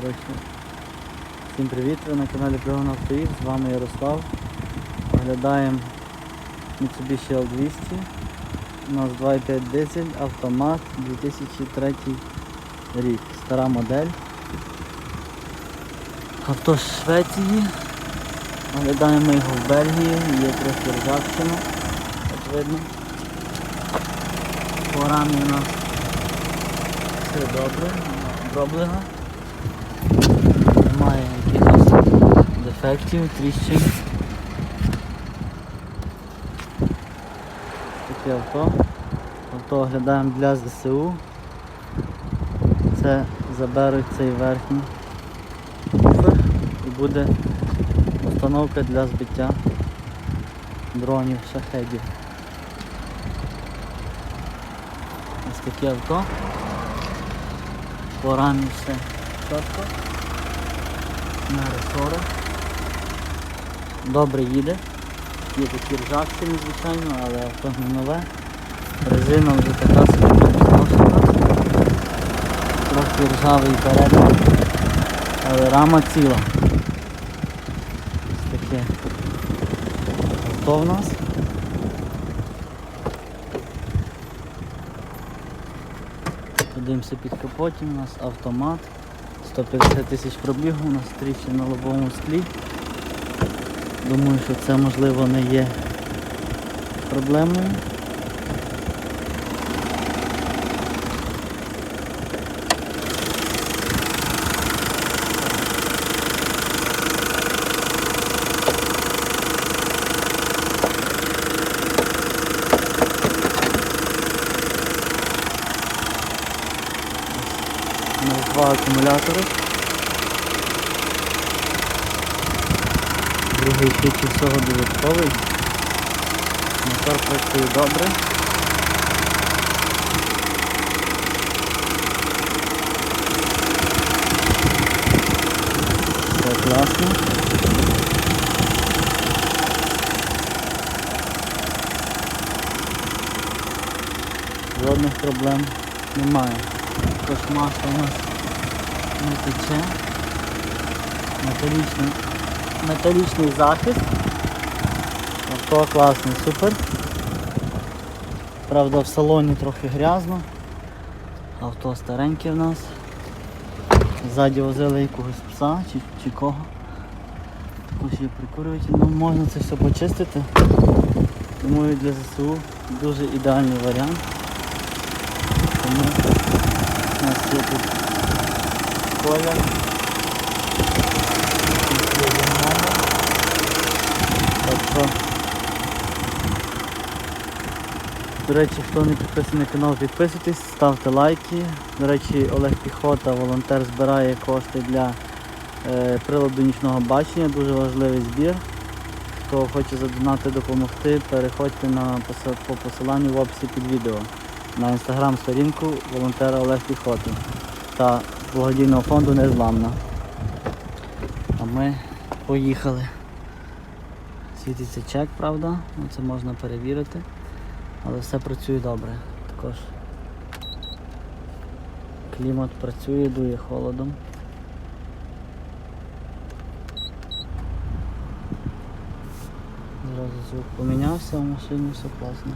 Коротше, Всім привіт! Ви на каналі Пригон Автоїв, з вами Ярослав. Оглядаємо Mitsubishi L200. У нас 2.5 дизель, автомат 2003 рік. Стара модель. Авто з Швеції. Оглядаємо його в Бельгії, є трохи ржавчина, як видно. По рамі у нас все добре, проблема. Немає якихось дефектів, тріщин. Таке авто. Авто оглядаємо для ЗСУ. Це заберуть цей верхній буфер і буде установка для збиття дронів, шахедів. Ось таке авто. По рамі. На ресори. Добре їде. Є такі ржавчини, звичайно, але авто не нове. Резина вже така собі зношена. Трохи ржавий перед, але рама ціла. Ось таке авто в нас. Подивимося під капотом, у нас автомат. 150 тисяч пробігу, у нас тріщин на лобовому склі. Думаю, що це можливо не є проблемою. У. Другий швидше всього додатковий. Мотор працює добре. Все класно. Жодних проблем немає. Також масло у нас не тече. Металічний, металічний захист. Авто класний, супер. Правда в салоні трохи грязно. Авто стареньке в нас. Ззаді возили якогось пса чи, чи кого. Також є прикурюватель. Ну, можна це все почистити. Думаю для ЗСУ дуже ідеальний варіант. Тому у нас є тут колір. Тут є номер. Тобто, до речі, хто не підписаний на канал, підписуйтесь, ставте лайки. До речі, Олег Піхота, волонтер, збирає кошти для е, приладу нічного бачення, дуже важливий збір. Хто хоче задонати допомогти, переходьте на по посиланню в описі під відео на інстаграм-сторінку волонтера Олег Піхоти та благодійного фонду Незламна. А ми поїхали. Світиться чек, правда, ну, це можна перевірити, але все працює добре. Також клімат працює, дує холодом. Зразу звук помінявся, в машині все класно.